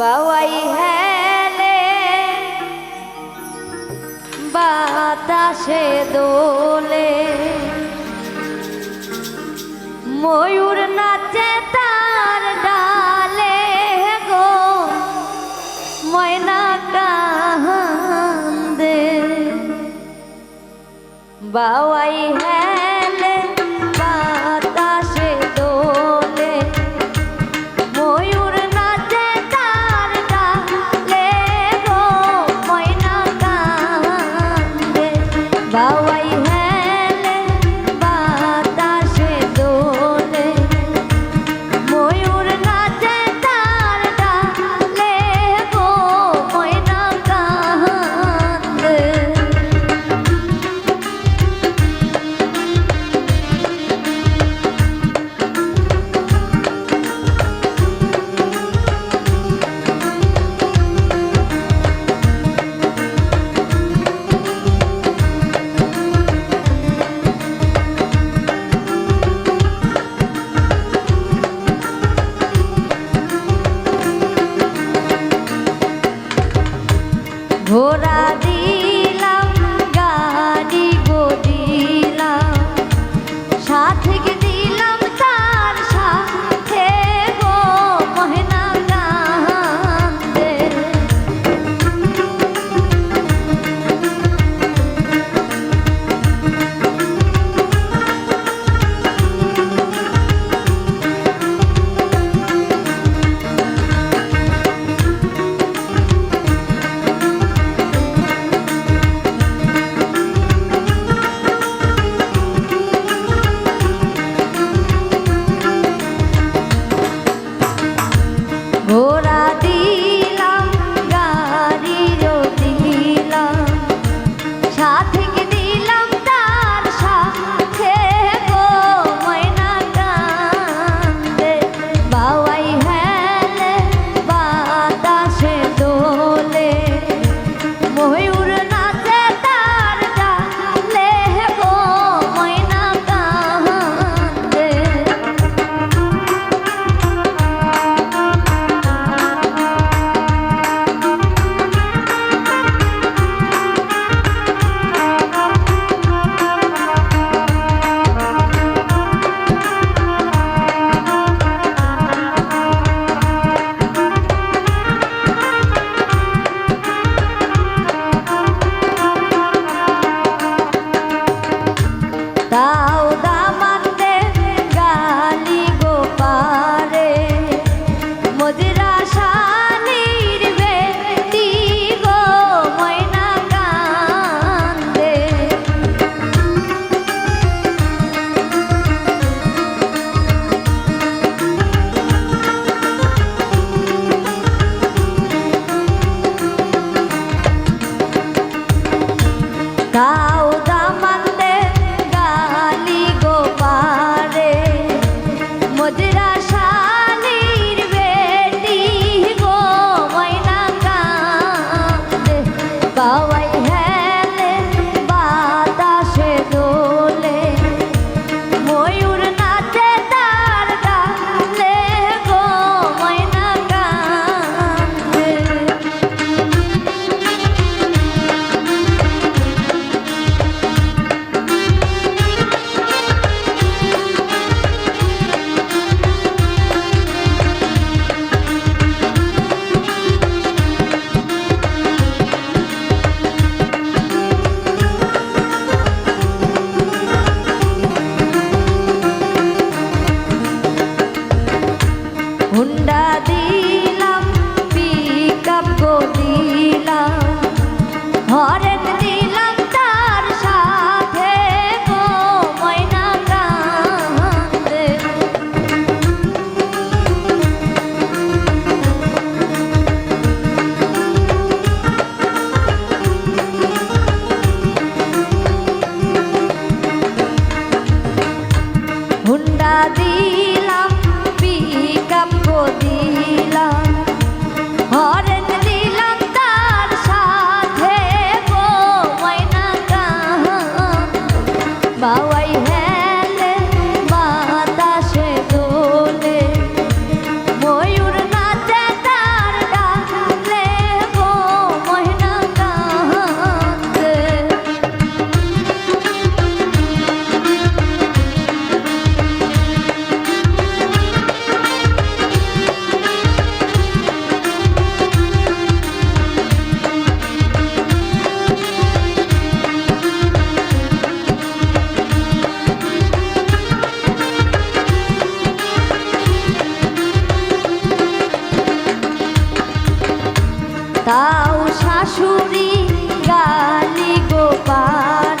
বাবাই হেলে বাতাসে দোলে। ময়ূর নাচে তার ডালে গো ময়না কান্দে বাবা ঢোরা দিয়ে ഉണ്ടാതീ তাও শাশুড়ি গালি গোপাল।